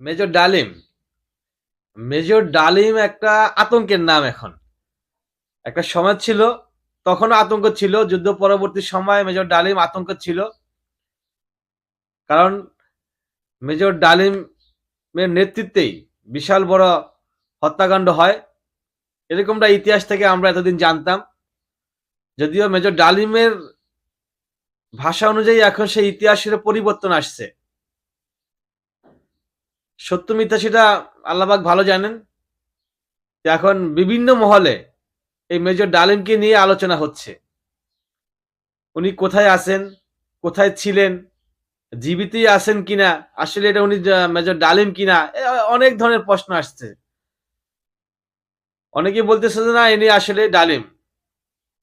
Major ডালিম। Major ডালিম একটা আতঙ্কের নাম এখন। একটা সময় ছিল, তখনও আতঙ্ক ছিল, যুদ্ধ পরবর্তী সময়ে মেজর ডালিম আতঙ্ক ছিল। কারণ মেজর ডালিমের নেতৃত্বেই বিশাল বড় হত্যাকাণ্ড হয়। এরকমটা ইতিহাস থেকে আমরা এতদিন জানতাম। যদিও মেজর ডালিমের ভাষা অনুযায়ী এখন সেই ইতিহাসের পরিবর্তন আসছে। সত্য মিথ্যা সেটা আল্লাহবাক ভালো জানেন। এখন বিভিন্ন মহলে এই মেজর ডালিমকে নিয়ে আলোচনা হচ্ছে। উনি কোথায় আছেন, কোথায় ছিলেন, জীবিতই আছেন কিনা, আসলে এটা উনি মেজর ডালিম কিনা অনেক ধরনের প্রশ্ন আসছে। অনেকে বলতেছে যে না, ইনি আসলে ডালিম।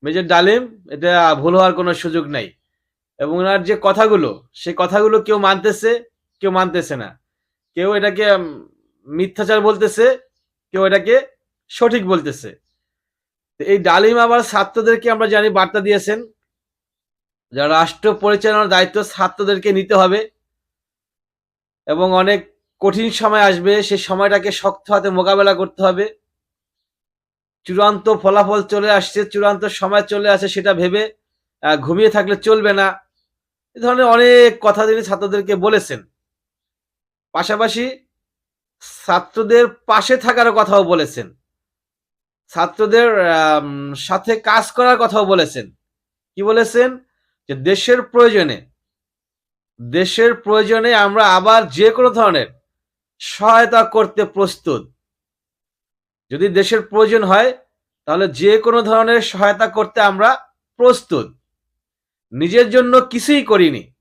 মেজর ডালিম, এটা ভুল হওয়ার কোনো সুযোগ নাই। এবং ওনার যে কথাগুলো, সে কথাগুলো কেউ মানতেছে কেউ মানতেছে না। কেউ এটাকে মিথ্যাচার বলতেছে, কেউ এটাকে সঠিক বলতেছে। এই ডালিম আবার ছাত্রদেরকে আমরা জানি বার্তা দিয়েছেন, যা রাষ্ট্র পরিচালনার দায়িত্ব ছাত্রদেরকে নিতে হবে। এবং অনেক কঠিন সময় আসবে সেই সময়টাকে শক্ত হাতে মোকাবেলা করতে হবে। চূড়ান্ত ফলাফল চলে আসছে, চূড়ান্ত সময় চলে আসে সেটা ভেবে ঘুমিয়ে থাকলে চলবে না। এ ধরনের অনেক কথা তিনি ছাত্রদেরকে বলেছেন। পাশাপাশি ছাত্রদের পাশে থাকার কথাও বলেছেন। ছাত্রদের সাথে কাজ করার কথাও বলেছেন। কি বলেছেন? যে দেশের প্রয়োজনে দেশের প্রয়োজনে আমরা আবার যে কোনো ধরনের সহায়তা করতে প্রস্তুত। যদি দেশের প্রয়োজন হয়, তাহলে যে কোনো ধরনের সহায়তা করতে আমরা প্রস্তুত। নিজের জন্য কিছুই করিনি।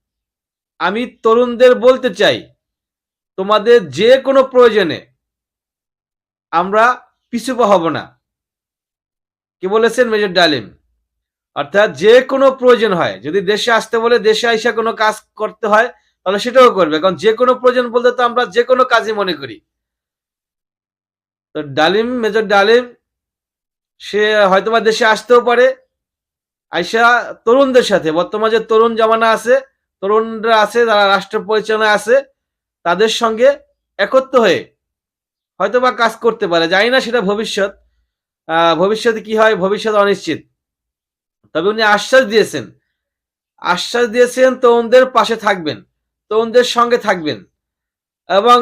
আমি তরুণদের বলতে চাই তোমাদের যে কোনো প্রয়োজনে আমরা পিছু পা হব না। কি বলেছেন মেজর ডালিম? অর্থাৎ যে কোনো প্রয়োজন হয়, যদি দেশে আসতে বলে দেশে আইসা কোনো কাজ করতে হয়, তাহলে সেটাও করবে। কারণ যে কোনো প্রয়োজন বলতে তো আমরা যে কোনো কাজই মনে করি। তো ডালিম, মেজর ডালিম, সে হয়তোবা দেশে আসতেও পারে, আইসা তরুণদের সাথে। বর্তমানে যে তরুণ জামানা আছে, তরুণরা আছে, যারা রাষ্ট্র পরিচালনা আছে তাদের সঙ্গে একত্র হয়ে হয়তোবা কাজ করতে পারে। জানি না সেটা ভবিষ্যৎ ভবিষ্যতে কি হয়, ভবিষ্যৎ অনিশ্চিত। তবে উনি আশ্বাস দিয়েছেন। আশ্বাস দিয়েছেন তরুণদের পাশে থাকবেন, তরুণদের সঙ্গে থাকবেন। এবং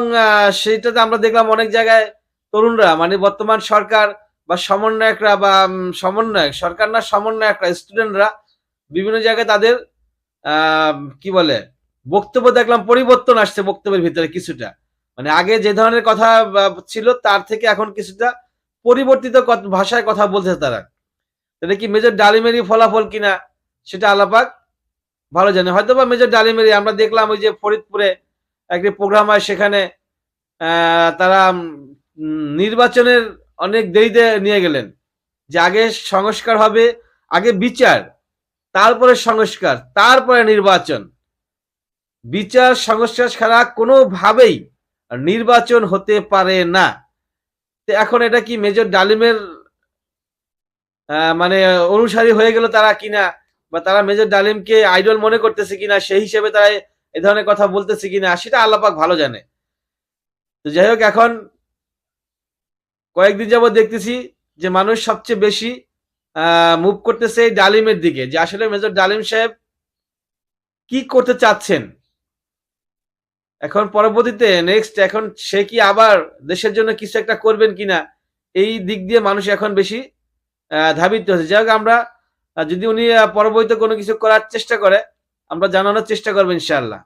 সেইটাতে আমরা দেখলাম অনেক জায়গায় তরুণরা মানে বর্তমান সরকার বা সমন্বয়করা বা সমন্বয়ক, সরকার না, সমন্বয়করা স্টুডেন্টরা বিভিন্ন জায়গায় তাদের কি বলে বক্তব্য দেখলাম, পরিবর্তন আসছে বক্তব্যের ভিতরে কিছুটা। মানে আগে যে ধরনের কথা ছিল, তার থেকে এখন কিছুটা পরিবর্তিত ভাষায় কথা বলছে তারা। এটা কি মেজর ডালিমেরই ফলাফল কিনা, সেটা আলাপাক ভালো জানে। হয়তো বা মেজর ডালিমেরই, আমরা দেখলাম ওই যে ফরিদপুরে একটি প্রোগ্রাম হয়, সেখানে তারা নির্বাচনের অনেক দেরিতে নিয়ে গেলেন। যে আগে সংস্কার হবে, আগে বিচার, তারপরে সংস্কার, তারপরে নির্বাচন। বিচার সংস্কার ছাড়া কোনোভাবেই নির্বাচন হতে পারে না। এখন এটা কি মেজর ডালিমের মানে অনুসারী হয়ে গেল তারা কিনা? বা তারা মেজর ডালিমকে আইডল মনে করতেছে কিনা? সেই হিসেবে তারা এ ধরনের কথা বলতেছে কিনা? সেটা আল্লাপাক ভালো জানে। তো যাই হোক, এখন কয়েকদিন যাবত দেখতেছি যে মানুষ সবচেয়ে বেশি মুভ করতেছে এই ডালিমের দিকে। যে আসলে মেজর ডালিম সাহেব কি করতে চাচ্ছেন? এখন পরবর্তীতে নেক্সট এখন সে কি আবার দেশের জন্য কিছু একটা করবেন কিনা, এই দিক দিয়ে মানুষ এখন বেশি ধাবিত হচ্ছে। যাই হোক, আমরা যদি উনি পরবর্তীতে কোনো কিছু করার চেষ্টা করে, আমরা জানানোর চেষ্টা করব ইনশাআল্লাহ।